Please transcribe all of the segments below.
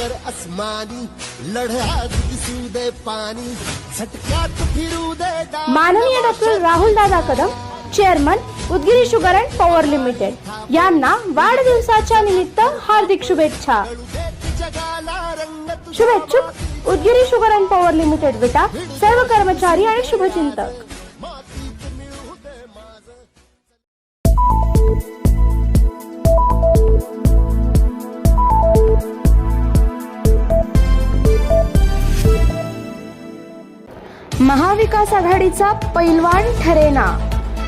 सागर अस्मानी लढ्यात दिसू दे पाणी झटक्यात फिरू दे. माननीय doctor Rahul Dada Kadam chairman Udgiri sugar and power limited. यांना वाढदिवसाच्या निमित्त हार्दिक शुभेच्छा. शुभेच्छुक Udgiri sugar and power limited Vita सर्व कर्मचारी आणि शुभचिंतक. महाविकास आघाडीचा पैलवान ठरेना.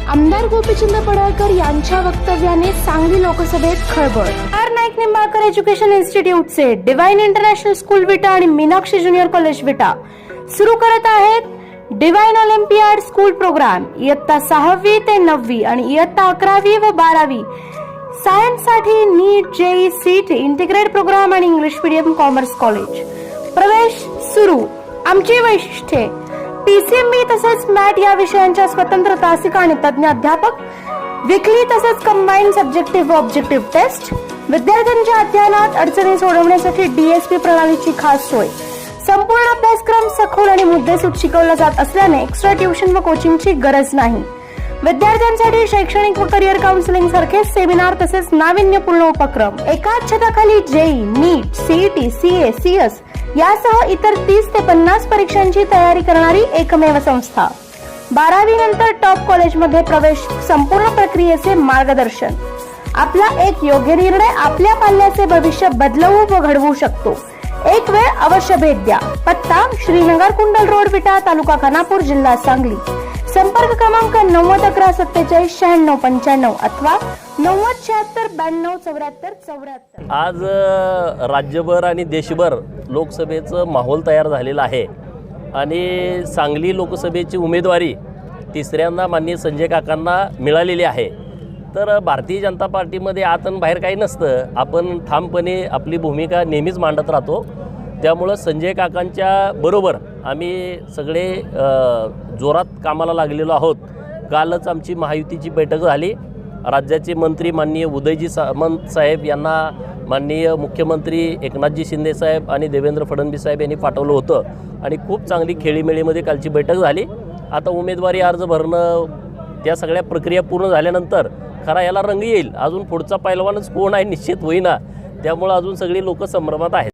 आमदार गोपीचंद पडळकर यांच्या वक्तव्याने सांगली लोकसभेत खळबळ. आर नाईक निंबाळकर एज्युकेशन इन्स्टिट्यूटचे डिवाइन इंटरनॅशनल स्कूल विटा आणि मीनाक्षी ज्युनियर कॉलेज विटा. सुरू करत आहेत डिवाइन ऑलिम्पियाड स्कूल प्रोग्राम. इयत्ता सहावी ते नववी आणि इयत्ता अकरावी व बारावी. सायन्ससाठी NEET JEE CET integrate program आणि इंग्लिश मीडियम कॉमर्स कॉलेज. प्रवेश सुरू. आमची वैशिष्ट्ये. पीसीएमबी तसेच मॅट या विषयांच्या स्वतंत्र तासिका आणि तज्ञ अध्यापक विकली तसेच कंबाईन सब्जेक्टिव्ह ऑब्जेक्टिव्ह टेस्ट विद्यार्थ्यांच्या अध्ययनात अडचणी सोडवण्यासाठी डीएसपी प्रणालीची खास सोय. संपूर्ण अभ्यासक्रम सखोल आणि मुद्देसूद शिकवला जात असल्याने एक्स्ट्रा ट्युशन व कोचिंगची गरज नाही. विद्यार्थ्यांसाठी शैक्षणिक व करिअर काउन्सिलिंग सारखे सेमिनार तसेच नाविन्यपूर्ण उपक्रम. एकाच छताखाली JEE NEET CET CA CS यासह इतर तीस ते पन्नास परीक्षांची तयारी करणारी एकमेव संस्था. बारावी नंतर टॉप कॉलेजमध्ये प्रवेश संपूर्ण प्रक्रियेचे मार्गदर्शन. आपला एक योग्य निर्णय आपल्या पाल्याचे भविष्य बदलवू व घडवू शकतो. एक वेळ अवश्य भेट द्या. पत्ता श्रीनगर कुंडल रोड विटा तालुका खानापूर जिल्हा सांगली. संपर्क क्रमांक नव्वद अकरा सत्तेचाळीस शहाण्णव पंच्याण्णव अथवा नव्वद शहात्तर ब्याण्णव चौऱ्याहत्तर चौऱ्याहत्तर. आज अ, राज्यभर आणि देशभर लोकसभेचं माहोल तयार झालेलं आहे. आणि सांगली लोकसभेची उमेदवारी तिसऱ्यांदा माननीय संजय काकांना मिळालेली आहे. तर भारतीय जनता पार्टीमध्ये आत आणि बाहेर काही नसतं. आपण ठामपणे आपली भूमिका नेहमीच मांडत राहतो. त्यामुळं संजय काकांच्या बरोबर आम्ही सगळे जोरात कामाला लागलेलो आहोत. कालच आमची महायुतीची बैठक झाली. राज्याचे मंत्री माननीय उदयजी सामंत साहेब यांना माननीय मुख्यमंत्री एकनाथजी शिंदे साहेब आणि देवेंद्र फडणवीस साहेब यांनी पाठवलं होतं. आणि खूप चांगली खेळीमेळीमध्ये कालची बैठक झाली. आता उमेदवारी अर्ज भरणं त्या सगळ्या प्रक्रिया पूर्ण झाल्यानंतर खरा याला रंग येईल. अजून पुढचा पैलवानच कोण आहे निश्चित होईना. त्यामुळं अजून सगळी लोक संभ्रमात आहेत.